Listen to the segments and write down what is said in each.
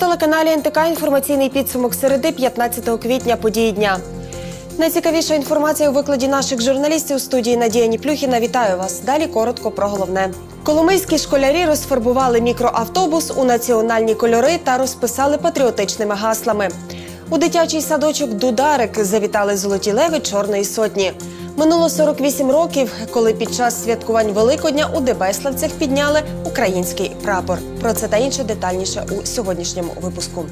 На телеканалі НТК інформаційний підсумок середи 15 квітня події дня. Найцікавіша інформація у викладі наших журналістів у студії Надія Ніплюхіна. Вітаю вас. Далі коротко про головне. Коломийські школярі розфарбували мікроавтобус у національні кольори та розписали патріотичними гаслами. У дитячий садочок Дударик завітали золоті леви Чорної сотні. Минуло 48 років, коли під час святкувань Великодня у Дебеславцях підняли український прапор. Про це та інше детальніше у сьогоднішньому випуску.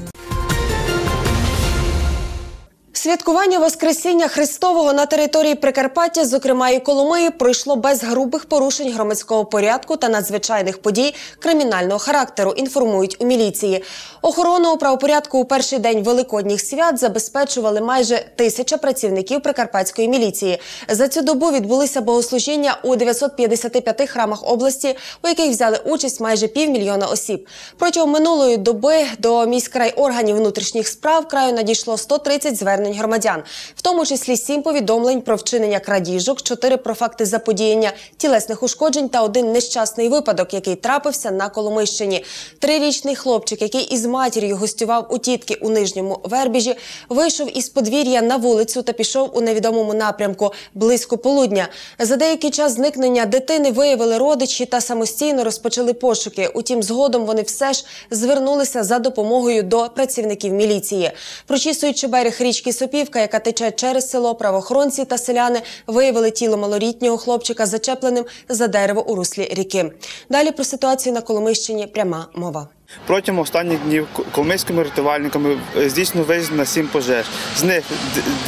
Святкування Воскресіння Христового на території Прикарпаття, зокрема і Коломиї, пройшло без грубих порушень громадського порядку та надзвичайних подій кримінального характеру. Інформують у міліції. Охорону правопорядку у перший день великодніх свят забезпечували майже тисяча працівників прикарпатської міліції. За цю добу відбулися богослужіння у 955 храмах області, у яких взяли участь майже півмільйона осіб. Протягом минулої доби до міськрайорганів внутрішніх справ краю надійшло 130 звернень громадян, в тому числі сім повідомлень про вчинення крадіжок, чотири про факти заподіяння тілесних ушкоджень та один нещасний випадок, який трапився на Коломийщині. Трирічний хлопчик, який із матір'ю гостював у тітки у нижньому вербіжі, вийшов із подвір'я на вулицю та пішов у невідомому напрямку близько полудня. За деякий час зникнення дитини виявили родичі та самостійно розпочали пошуки. Утім, згодом вони все ж звернулися за допомогою до працівників міліції. Прочісуючи берег річки Сопівка, яка тече через село, правоохоронці та селяни виявили тіло малолітнього хлопчика зачепленим за дерево у руслі ріки. Далі про ситуацію на Коломищині пряма мова. Протягом останніх днів коломийськими рятувальниками е, здійснено виїзд сім пожеж. З них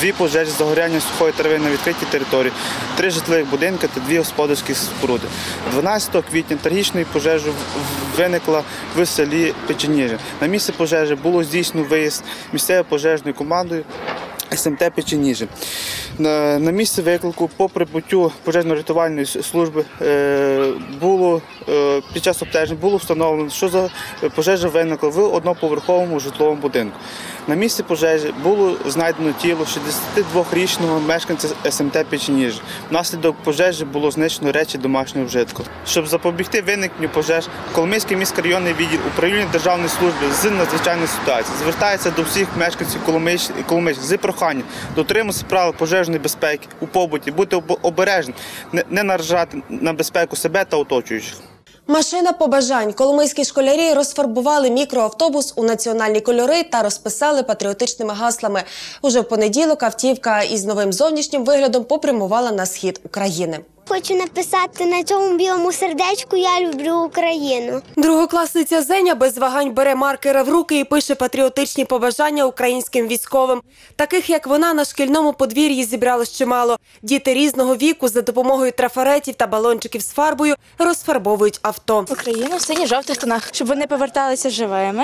дві пожежі загоряння сухої трави на відкритій території, три житлових будинки та дві господарські споруди. 12 квітня трагічної пожежі виникла в селі Печеніжі. На місце пожежі було здійснено виїзд місцевою пожежною командою. СМТ Печеніжі. На, на місце виклику по прибуттю пожежно-рятувальної служби е, було е, під час обстежень було встановлено, що за пожежа виникла в одноповерховому житловому будинку. На місці пожежі було знайдено тіло 62-річного мешканця СМТ Печеніжі. Внаслідок пожежі було знищено речі домашнього вжитку. Щоб запобігти виникненню пожеж, Коломийський міськрайонний відділ управління державної служби з надзвичайних ситуацій звертається до всіх мешканців Коломийщ- з проханням дотримуватися правил пожежної безпеки у побуті, бути об- обережним, не наражати на безпеку себе та оточуючих. Машина побажань. Коломийські школярі розфарбували мікроавтобус у національні кольори та розписали патріотичними гаслами. Уже в понеділок автівка із новим зовнішнім виглядом попрямувала на схід України. Хочу написати на цьому білому сердечку Я люблю Україну. Другокласниця Зеня без вагань бере маркера в руки і пише патріотичні побажання українським військовим. Таких як вона на шкільному подвір'ї зібралось чимало. Діти різного віку за допомогою трафаретів та балончиків з фарбою розфарбовують авто. Україну в синьо-жовтих тонах, щоб вони поверталися живими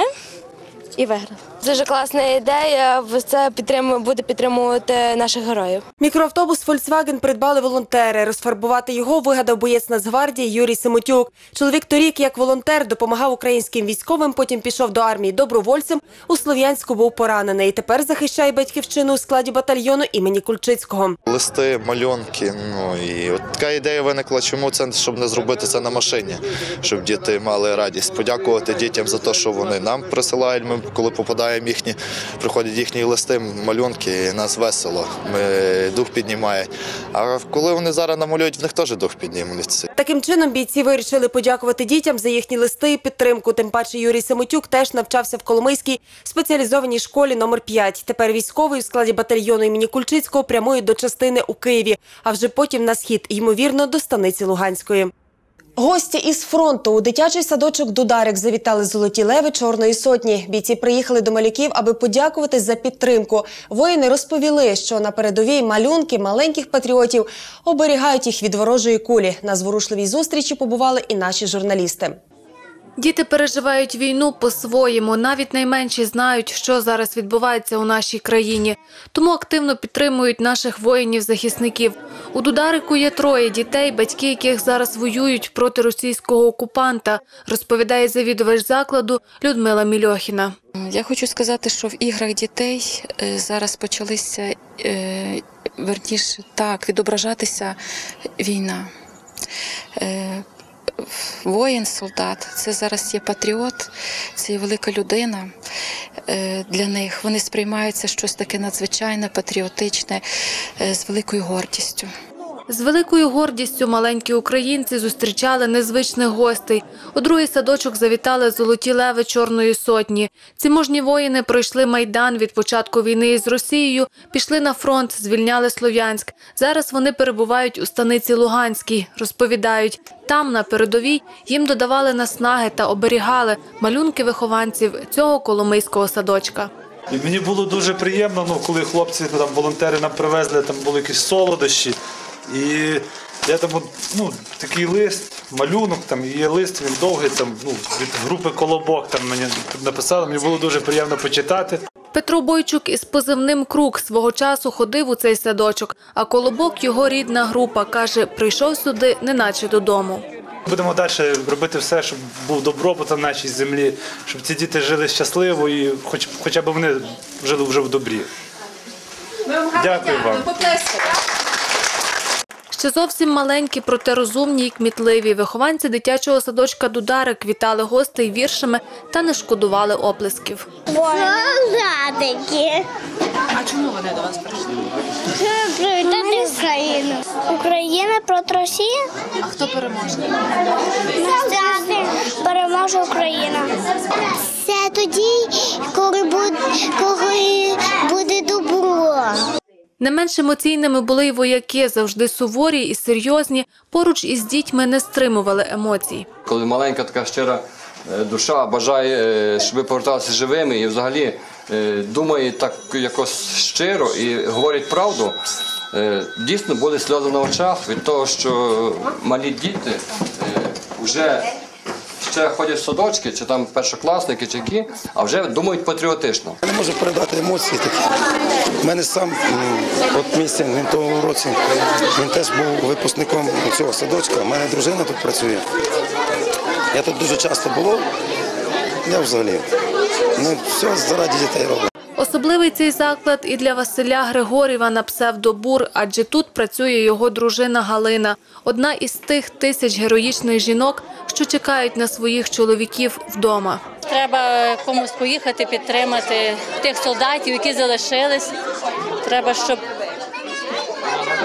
і виграли. Дуже класна ідея. Це підтримує буде підтримувати наших героїв. Мікроавтобус Volkswagen придбали волонтери. Розфарбувати його вигадав боєць Нацгвардії Юрій Семотюк. Чоловік торік, як волонтер, допомагав українським військовим. Потім пішов до армії добровольцем. У Слов'янську був поранений. і Тепер захищає батьківщину у складі батальйону імені Кульчицького. Листи, мальонки. Ну і от така ідея виникла. Чому це щоб не зробити це на машині, щоб діти мали радість. Подякувати дітям за те, що вони нам присилають. Ми коли попадаємо їхні, приходять їхні листи, малюнки, і нас весело. Ми дух піднімає. А коли вони зараз намалюють, в них теж дух піднімуться. Таким чином бійці вирішили подякувати дітям за їхні листи і підтримку. Тим паче Юрій Семотюк теж навчався в Коломийській спеціалізованій школі номер 5 Тепер військовий у складі батальйону імені Кульчицького прямує до частини у Києві, а вже потім на схід, ймовірно, до станиці Луганської. Гості із фронту у дитячий садочок Дударик завітали золоті леви Чорної сотні. Бійці приїхали до малюків, аби подякувати за підтримку. Воїни розповіли, що на передовій малюнки маленьких патріотів оберігають їх від ворожої кулі. На зворушливій зустрічі побували і наші журналісти. Діти переживають війну по-своєму. Навіть найменші знають, що зараз відбувається у нашій країні. Тому активно підтримують наших воїнів-захисників. У Дударику є троє дітей, батьки яких зараз воюють проти російського окупанта, розповідає завідувач закладу Людмила Мільохіна. Я хочу сказати, що в іграх дітей е, зараз почалися е, верніше так відображатися війна. Воїн, солдат, це зараз є патріот, це є велика людина. е, для них. Вони сприймаються щось таке надзвичайне, патріотичне, е, з великою гордістю. З великою гордістю маленькі українці зустрічали незвичних гостей. У другий садочок завітали золоті леви Чорної сотні. Ці мужні воїни пройшли майдан від початку війни із Росією, пішли на фронт, звільняли Слов'янськ. Зараз вони перебувають у станиці Луганській. Розповідають, там на передовій їм додавали наснаги та оберігали малюнки вихованців цього коломийського садочка. І мені було дуже приємно, ну, коли хлопці там волонтери нам привезли, там були якісь солодощі. І я там ну, такий лист, малюнок, там є лист, він довгий, там, ну, від групи Колобок там мені написали, мені було дуже приємно почитати. Петро Бойчук із позивним «Круг» свого часу ходив у цей садочок, а Колобок – його рідна група. Каже, прийшов сюди неначе додому. Будемо далі робити все, щоб був добробут на нашій землі, щоб ці діти жили щасливо і хоч, хоча б вони жили вже в добрі. Дякую вам. Ще зовсім маленькі, проте розумні і кмітливі. Вихованці дитячого садочка «Дударик» вітали гостей віршами та не шкодували оплесків. Солдатики. А чому вони до вас прийшли? Привітати Україну. Україна проти Росії? А хто переможе? Переможе Україна. Це тоді, коли буде, коли. Не менш емоційними були й вояки, завжди суворі і серйозні. Поруч із дітьми не стримували емоцій. коли маленька така щира е, душа бажає, е, щоб ви живими і взагалі е, думає так якось щиро і говорить правду, дійсно були сльози на очах від того, що малі діти вже ще ходять в садочки, чи там першокласники, чи які, а вже думають патріотично. Я не можу передати емоції такі. У мене сам, м, от мій син, він того році, він теж був випускником цього садочка. У мене дружина тут працює. Я тут дуже часто було. Я взагалі. Ну, все заради дітей роблю. Особливий цей заклад і для Василя Григорєва на псевдобур, адже тут працює його дружина Галина, одна із тих тисяч героїчних жінок, що чекають на своїх чоловіків вдома. Треба комусь поїхати, підтримати тих солдатів, які залишились. Треба, щоб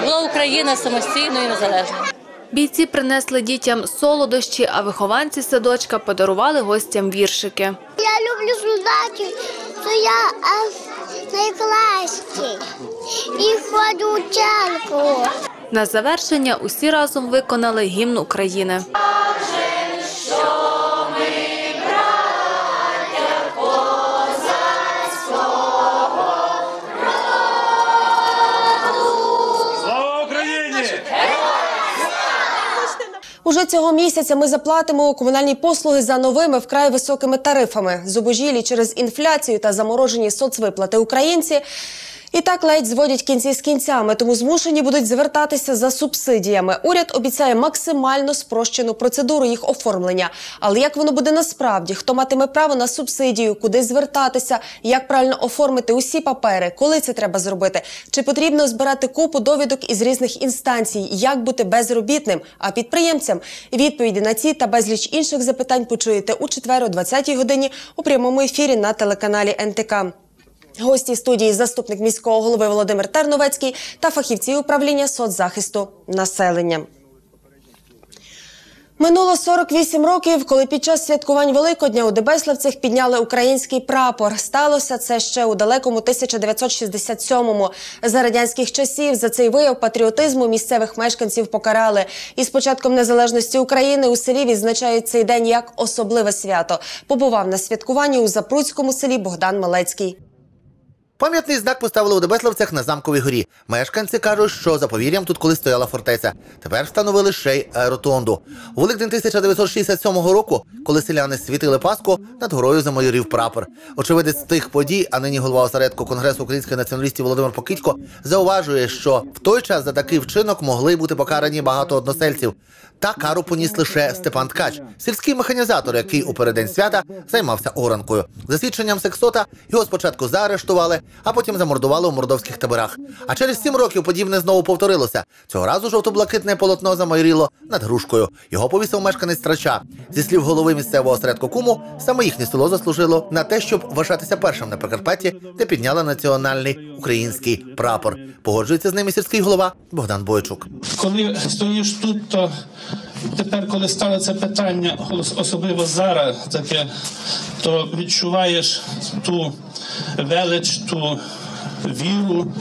була Україна самостійною і незалежною. Бійці принесли дітям солодощі, а вихованці садочка подарували гостям віршики. Я люблю солдатів, то я найкращий. І ходжу у церкву. На завершення усі разом виконали гімн України. Уже цього місяця ми заплатимо комунальні послуги за новими вкрай високими тарифами. Зубожілі через інфляцію та заморожені соцвиплати українці. І так ледь зводять кінці з кінцями, тому змушені будуть звертатися за субсидіями. Уряд обіцяє максимально спрощену процедуру їх оформлення. Але як воно буде насправді? Хто матиме право на субсидію? Куди звертатися? Як правильно оформити усі папери? Коли це треба зробити? Чи потрібно збирати купу довідок із різних інстанцій? Як бути безробітним? А підприємцям відповіді на ці та безліч інших запитань почуєте у четвер о 20-й годині у прямому ефірі на телеканалі НТК. Гості студії заступник міського голови Володимир Терновецький та фахівці управління соцзахисту населення. Минуло 48 років, коли під час святкувань Великодня у Дебеславцях підняли український прапор. Сталося це ще у далекому 1967-му. За радянських часів за цей вияв патріотизму місцевих мешканців покарали. І з початком незалежності України у селі відзначають цей день як особливе свято. Побував на святкуванні у Запруцькому селі Богдан Малецький. Пам'ятний знак поставили у Дебеславцях на замковій горі. Мешканці кажуть, що за повір'ям тут колись стояла фортеця. Тепер встановили ще й аеротонду. У Великдень 1967 року, коли селяни світили Пасху, над горою замайорів прапор. Очевидець тих подій, а нині голова осередку Конгресу українських націоналістів Володимир Покидько, зауважує, що в той час за такий вчинок могли бути покарані багато односельців. Та кару поніс лише Степан Ткач, сільський механізатор, який у переддень свята займався оранкою. За свідченням сексота його спочатку заарештували, а потім замордували у мордовських таборах. А через сім років подібне знову повторилося. Цього разу жовто-блакитне полотно замайоріло над грушкою. Його повісив мешканець Трача. Зі слів голови місцевого осередку Куму, саме їхнє село заслужило на те, щоб вважатися першим на Прикарпатті, де підняли національний український прапор. Погоджується з ними сільський голова Богдан Бойчук. Коли стоїш тут, то тепер, коли стало це питання, ос- особливо зараз таке, то відчуваєш ту велич, ту віру,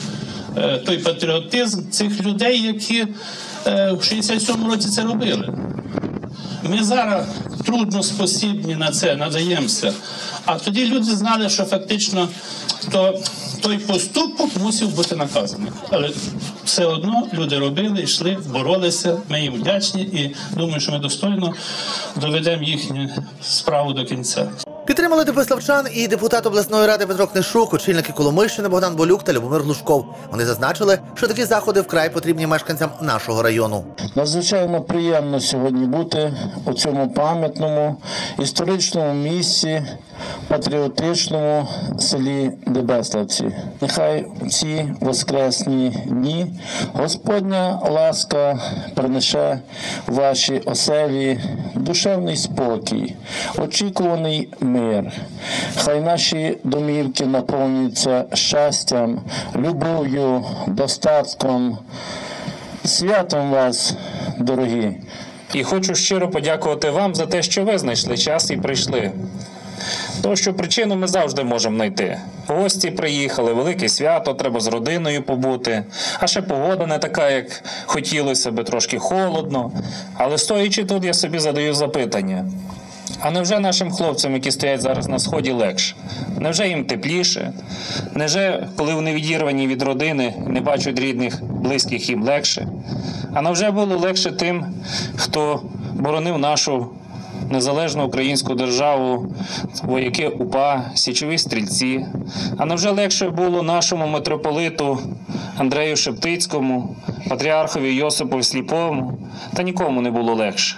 е, той патріотизм цих людей, які е, в 67-му році це робили. Ми зараз трудно спосібні на це надаємося. А тоді люди знали, що фактично то, той поступок мусив бути наказаний. Але все одно люди робили, йшли, боролися. Ми їм вдячні і думаю, що ми достойно доведемо їхню справу до кінця. Підтримали Депиславчан і депутат обласної ради Петро Книшук, очільники Коломийщини Богдан Болюк та Любомир Глушков. Вони зазначили, що такі заходи вкрай потрібні мешканцям нашого району. Надзвичайно приємно сьогодні бути у цьому пам'ятному історичному місці, патріотичному селі Дебеславці. Нехай в ці воскресні дні Господня ласка принесе ваші оселі душевний спокій, очікуваний мир. Хай наші домівки наповнюються щастям, любов'ю, достатком. Святом вас, дорогі! І хочу щиро подякувати вам за те, що ви знайшли час і прийшли. Тому що причину ми завжди можемо знайти. Гості приїхали, велике свято, треба з родиною побути. А ще погода не така, як хотілося би, трошки холодно. Але стоячи тут, я собі задаю запитання. А невже нашим хлопцям, які стоять зараз на сході, легше? Невже їм тепліше? Невже, коли вони відірвані від родини, не бачать рідних, близьких їм легше? А невже було легше тим, хто боронив нашу незалежну українську державу, вояки УПА, січові стрільці? А невже легше було нашому митрополиту Андрею Шептицькому, патріархові Йосипові Сліповому? Та нікому не було легше.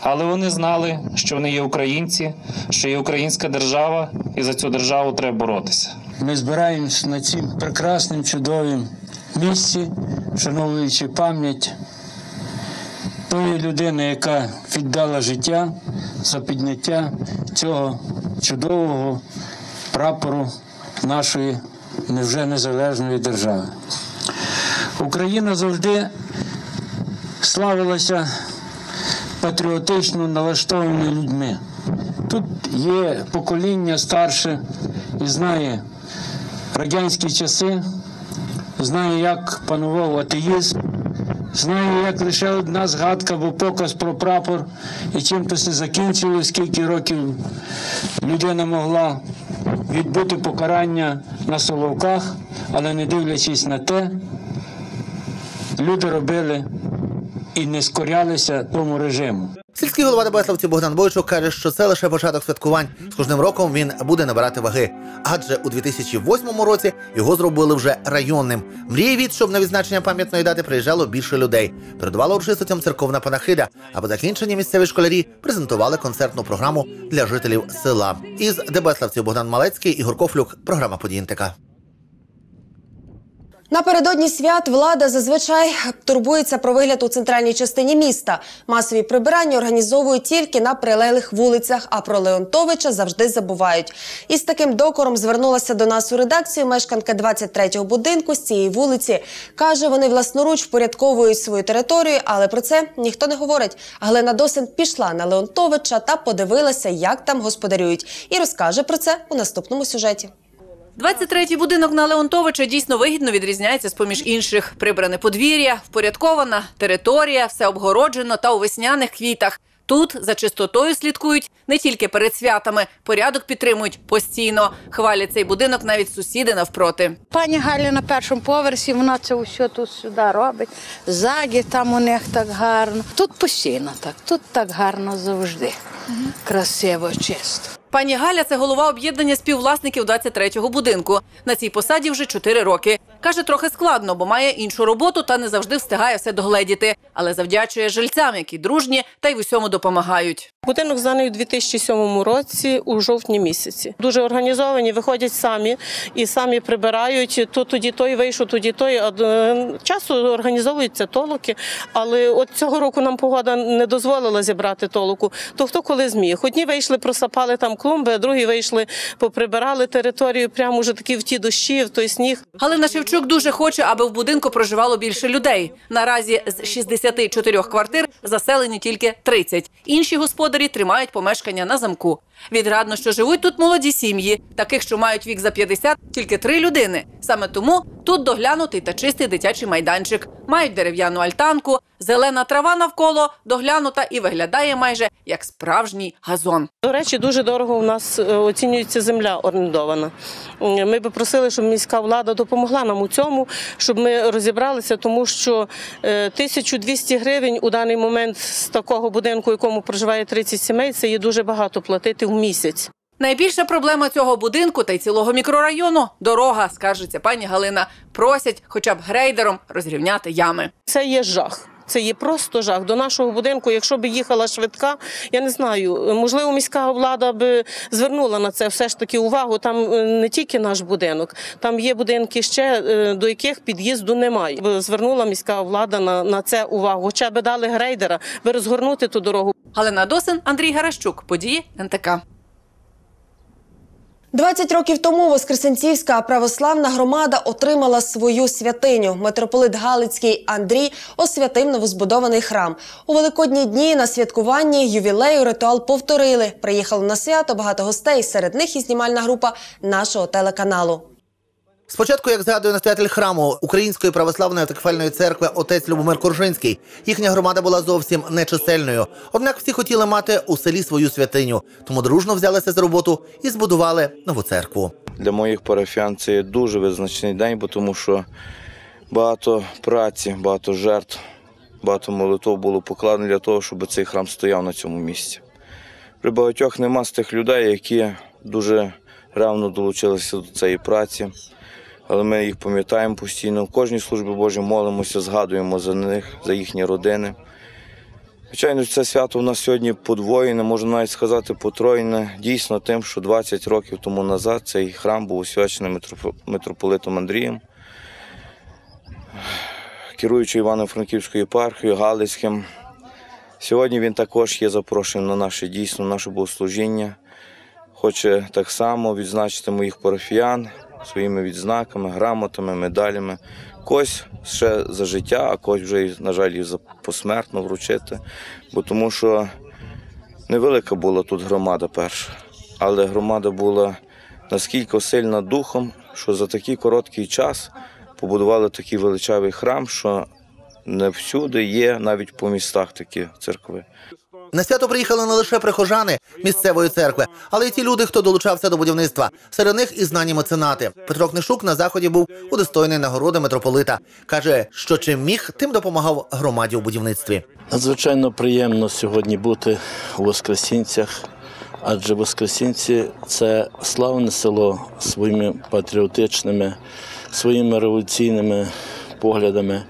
Але вони знали, що вони є українці, що є українська держава, і за цю державу треба боротися. Ми збираємось на цім прекрасним, чудовим місці, вшановуючи пам'ять тої людини, яка віддала життя за підняття цього чудового прапору нашої невже незалежної держави. Україна завжди славилася патріотично налаштованими людьми. Тут є покоління старше і знає радянські часи, знає, як панував атеїзм, знає, як лише одна згадка або показ про прапор, і чим то все закінчилось, скільки років людина могла відбути покарання на Соловках, але не дивлячись на те, люди робили і не скорялися тому режиму. Сільський голова Дебеславці Богдан Бойчук каже, що це лише початок святкувань. З кожним роком він буде набирати ваги. Адже у 2008 році його зробили вже районним. Мріє від, щоб на відзначення пам'ятної дати приїжджало більше людей. Передувала урочистостям церковна панахида. А по закінченні місцеві школярі презентували концертну програму для жителів села. Із Дебеславців Богдан Малецький Ігор Кофлюк. Програма «Подієнтика». Напередодні свят влада зазвичай турбується про вигляд у центральній частині міста. Масові прибирання організовують тільки на прилеглих вулицях, а про Леонтовича завжди забувають. Із таким докором звернулася до нас у редакцію мешканка 23-го будинку з цієї вулиці. Каже, вони власноруч впорядковують свою територію, але про це ніхто не говорить. Глена Досин пішла на Леонтовича та подивилася, як там господарюють, і розкаже про це у наступному сюжеті. 23-й будинок на Леонтовича дійсно вигідно відрізняється з поміж інших. Прибране подвір'я, впорядкована територія, все обгороджено та у весняних квітах. Тут за чистотою слідкують не тільки перед святами, порядок підтримують постійно. Хвалять цей будинок навіть сусіди навпроти. Пані Галя на першому поверсі, вона це все тут сюди робить. Ззаді там у них так гарно. Тут постійно так, тут так гарно завжди. Красиво, чисто. Пані Галя це голова об'єднання співвласників 23-го будинку. На цій посаді вже 4 роки. Каже, трохи складно, бо має іншу роботу та не завжди встигає все догледіти. Але завдячує жильцям, які дружні та й в усьому допомагають. Будинок зданий у 2007 році у жовтні місяці. Дуже організовані, виходять самі і самі прибирають. То тоді той вийшов, тоді той. Е, часу організовуються толоки. Але от цього року нам погода не дозволила зібрати толоку. То хто коли зміг? Одні вийшли, просапали там клумби, а другі вийшли, поприбирали територію прямо вже такі в ті дощі, в той сніг. Галина Шевчук дуже хоче, аби в будинку проживало більше людей. Наразі з 64 квартир заселені тільки 30. Інші господарі тримають помешкання на замку. Відрадно, що живуть тут молоді сім'ї, таких, що мають вік за 50, тільки три людини. Саме тому тут доглянутий та чистий дитячий майданчик. Мають дерев'яну альтанку, зелена трава навколо доглянута і виглядає майже як справжній газон. До речі, дуже дорого у нас е, оцінюється земля орендована. Ми би просили, щоб міська влада допомогла нам у цьому, щоб ми розібралися, тому що е, 1200 гривень у даний момент з такого будинку, в якому проживає 30 сімей, це є дуже багато платити в місяць. Найбільша проблема цього будинку та й цілого мікрорайону дорога, скаржиться пані Галина. Просять хоча б грейдером розрівняти ями. Це є жах. Це є просто жах. До нашого будинку, якщо б їхала швидка, я не знаю, можливо, міська влада би звернула на це все ж таки увагу. Там е, не тільки наш будинок, там є будинки ще, е, до яких під'їзду немає. Звернула міська влада на, на це увагу. Хоча б дали грейдера, би розгорнути ту дорогу. Галина Досин, Андрій Гаращук. Події НТК. 20 років тому Воскресенцівська православна громада отримала свою святиню. Митрополит Галицький Андрій освятив новозбудований храм. У великодні дні на святкуванні ювілею ритуал повторили. Приїхало на свято багато гостей. Серед них і знімальна група нашого телеканалу. Спочатку, як згадує настоятель храму Української православної автокефальної церкви отець Любомир Коржинський, їхня громада була зовсім нечисельною. Однак всі хотіли мати у селі свою святиню, тому дружно взялися за роботу і збудували нову церкву. Для моїх парафіян це є дуже визначний день, бо тому що багато праці, багато жертв, багато молитв було покладено для того, щоб цей храм стояв на цьому місці. При багатьох нема з тих людей, які дуже ревно долучилися до цієї праці, але ми їх пам'ятаємо постійно. В кожній службі Божій молимося, згадуємо за них, за їхні родини. Звичайно, це свято у нас сьогодні подвоєне, можна навіть сказати, потроєне. Дійсно тим, що 20 років тому назад цей храм був освячений митрополитом Андрієм, керуючи Івано-Франківською єпархією, Галицьким. Сьогодні він також є запрошений на наше дійсно, наше богослужіння. Хоче так само відзначити моїх парафіян своїми відзнаками, грамотами, медалями. Когось ще за життя, а когось вже, на жаль, і за посмертно вручити. Бо тому що невелика була тут громада перша, але громада була наскільки сильна духом, що за такий короткий час побудували такий величавий храм, що не всюди є навіть по містах такі церкви. На свято приїхали не лише прихожани місцевої церкви, але й ті люди, хто долучався до будівництва. Серед них і знані меценати. Петро Книшук на заході був удостоєний нагороди митрополита. каже, що чим міг, тим допомагав громаді у будівництві. Надзвичайно приємно сьогодні бути у Воскресінцях, адже Воскресінці це славне село своїми патріотичними, своїми революційними поглядами.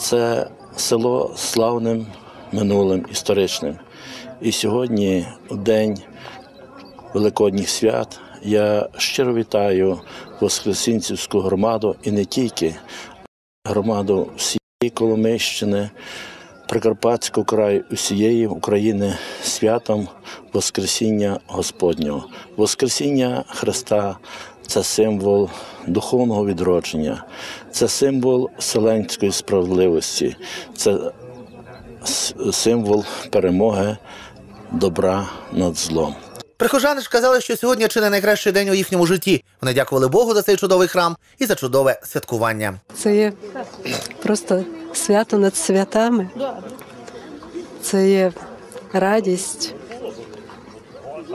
Це село славним минулим історичним. І сьогодні, день Великодніх свят, я щиро вітаю Воскресінцівську громаду і не тільки громаду всієї Коломийщини, Прикарпатського краю, усієї України святом Воскресіння Господнього. Воскресіння Христа це символ духовного відродження, це символ вселенської справедливості, це символ перемоги добра над злом. Прихожани ж казали, що сьогодні чи не найкращий день у їхньому житті. Вони дякували Богу за цей чудовий храм і за чудове святкування. Це є просто свято над святами. Це є радість,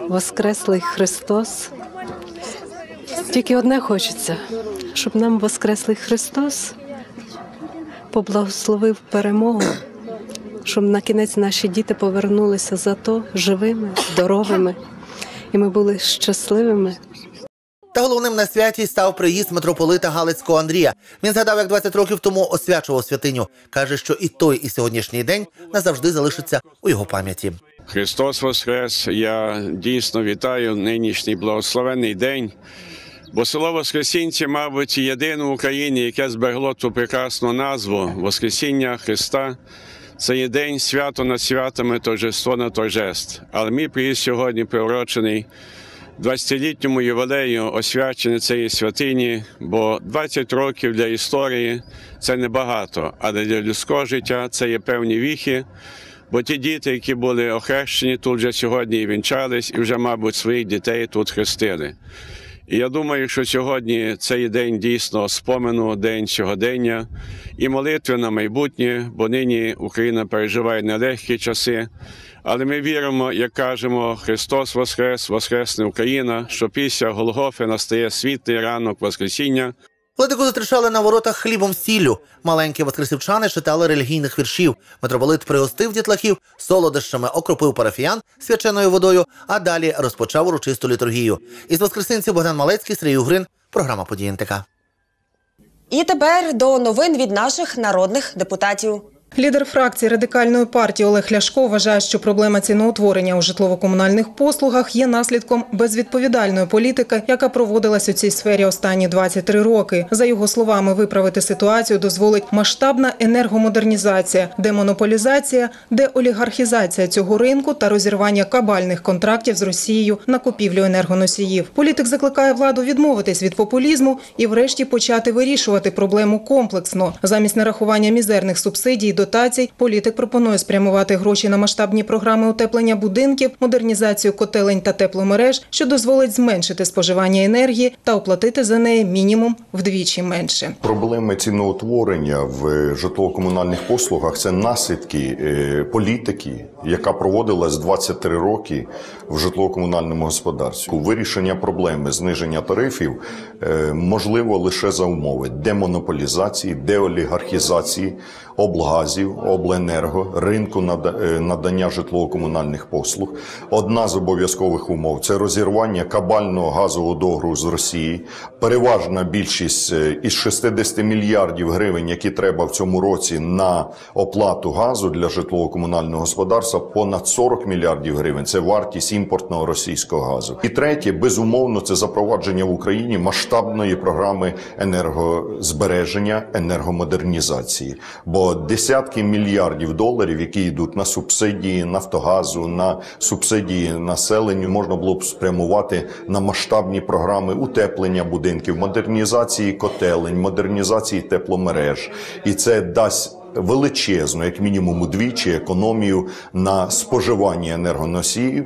Воскреслий Христос. Тільки одне хочеться, щоб нам Воскреслий Христос поблагословив перемогу, щоб на кінець наші діти повернулися зато живими, здоровими, і ми були щасливими Та головним на святі став приїзд митрополита Галицького Андрія. Він згадав, як 20 років тому освячував святиню. Каже, що і той, і сьогоднішній день назавжди залишиться у його пам'яті. Христос Воскрес! Я дійсно вітаю нинішній благословенний день. Бо село Воскресінці, мабуть, єдине в Україні, яке зберегло ту прекрасну назву Воскресіння Христа. Це є день свято над святами, торжество на торжеств. Але мій приїзд сьогодні приурочений 20-літньому ювілею освячення цієї святині, бо 20 років для історії це небагато, але для людського життя це є певні віхи. Бо ті діти, які були охрещені тут вже сьогодні і вінчались, і вже, мабуть, своїх дітей тут хрестили. Я думаю, що сьогодні цей день дійсно спомену, день сьогодення і молитви на майбутнє, бо нині Україна переживає нелегкі часи. Але ми віримо, як кажемо, Христос Воскрес, Воскресне Україна, що після Голгофи настає світлий ранок Воскресіння. Владику зустрічали на воротах хлібом сіллю. Маленькі воскресівчани читали релігійних віршів. Митрополит пригостив дітлахів, солодощами окропив парафіян свяченою водою, а далі розпочав урочисту літургію. Із воскресенців Богдан Малецький, Сергій Угрин, програма «Події НТК». І тепер до новин від наших народних депутатів. Лідер фракції радикальної партії Олег Ляшко вважає, що проблема ціноутворення у житлово-комунальних послугах є наслідком безвідповідальної політики, яка проводилась у цій сфері останні 23 роки. За його словами, виправити ситуацію дозволить масштабна енергомодернізація, демонополізація, деолігархізація цього ринку та розірвання кабальних контрактів з Росією на купівлю енергоносіїв. Політик закликає владу відмовитись від популізму і, врешті, почати вирішувати проблему комплексно замість нарахування мізерних субсидій до дотацій, політик пропонує спрямувати гроші на масштабні програми утеплення будинків, модернізацію котелень та тепломереж, що дозволить зменшити споживання енергії та оплатити за неї мінімум вдвічі менше. Проблеми ціноутворення в житлово-комунальних послугах це наслідки е, політики, яка проводилась 23 роки в житлово-комунальному господарстві. Вирішення проблеми зниження тарифів е, можливо лише за умови демонополізації, деолігархізації, облгазів, обленерго, ринку е, надання житлово-комунальних послуг. Одна з обов'язкових умов це розірвання кабального газового договору з Росії. Переважна більшість е, із 60 мільярдів гривень, які треба в цьому році на оплату газу для житлово-комунального господарства, понад 40 мільярдів гривень. Це вартість імпортного російського газу. І третє, безумовно, це запровадження в Україні масштабної програми енергозбереження, енергомодернізації. Бо десятки мільярдів доларів, які йдуть на субсидії Нафтогазу, на субсидії населенню, можна було б спрямувати на масштабні програми утеплення будинків, модернізації котелень, модернізації тепломереж, і це дасть. Величезну, як мінімум удвічі, економію на споживання енергоносіїв.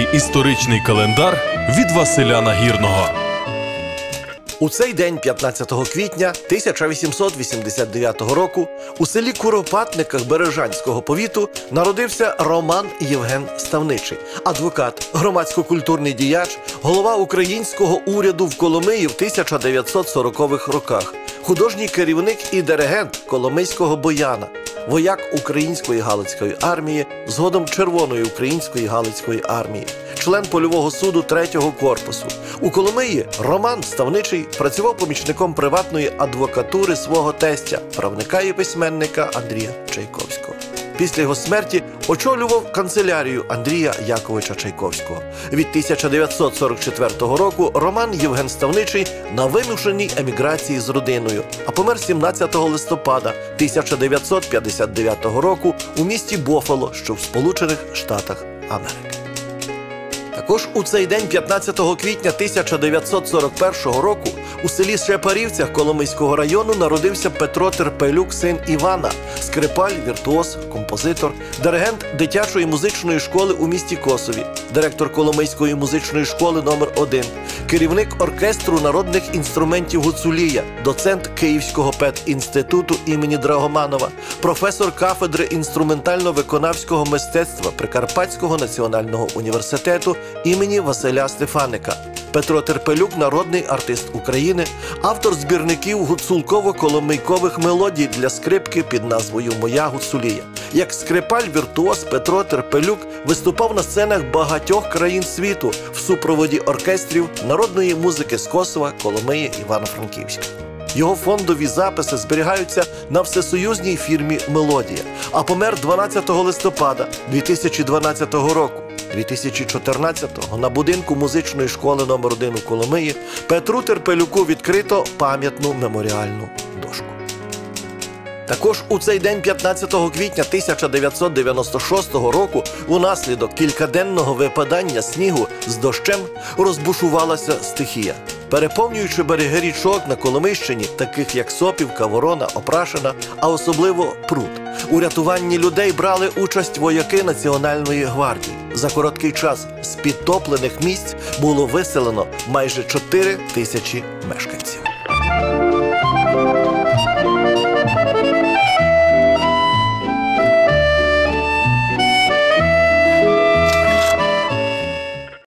Прикарпатський історичний календар від Василя Нагірного. У цей день, 15 квітня 1889 року, у селі Куропатниках Бережанського повіту народився Роман Євген Ставничий, адвокат, громадсько-культурний діяч, голова українського уряду в Коломиї в 1940-х роках, художній керівник і диригент Коломийського бояна, вояк Української Галицької армії, згодом Червоної Української Галицької армії, член польового суду третього корпусу. У Коломиї Роман Ставничий працював помічником приватної адвокатури свого тестя, правника і письменника Андрія Чайковського. Після його смерті Очолював канцелярію Андрія Яковича Чайковського. Від 1944 року Роман Євген Ставничий на вимушеній еміграції з родиною, а помер 17 листопада 1959 року у місті Бофало, що в Сполучених Штатах Америки. Також у цей день, 15 квітня 1941 року, у селі Шепарівцях Коломийського району народився Петро Терпелюк, син Івана, скрипаль, віртуоз, композитор, диригент дитячої музичної школи у місті Косові, директор Коломийської музичної школи номер 1 керівник оркестру народних інструментів Гуцулія, доцент Київського педінституту імені Драгоманова, професор кафедри інструментально-виконавського мистецтва Прикарпатського національного університету імені Василя Стефаника. Петро Терпелюк, народний артист України, автор збірників гуцулково-коломийкових мелодій для скрипки під назвою Моя Гуцулія. Як скрипаль віртуоз Петро Терпелюк виступав на сценах багатьох країн світу в супроводі оркестрів народної музики з Косова, Коломиї, Івано-Франківська. Його фондові записи зберігаються на всесоюзній фірмі Мелодія, а помер 12 листопада 2012 року. 2014-го на будинку музичної школи номер 1 у Коломиї Петру Терпелюку відкрито пам'ятну меморіальну дошку. Також у цей день, 15 квітня 1996 року, унаслідок кількаденного випадання снігу з дощем розбушувалася стихія, переповнюючи береги річок на Коломищині, таких як Сопівка, Ворона, Опрашина, а особливо Пруд. У рятуванні людей брали участь вояки Національної гвардії. За короткий час з підтоплених місць було виселено майже 4 тисячі мешканців.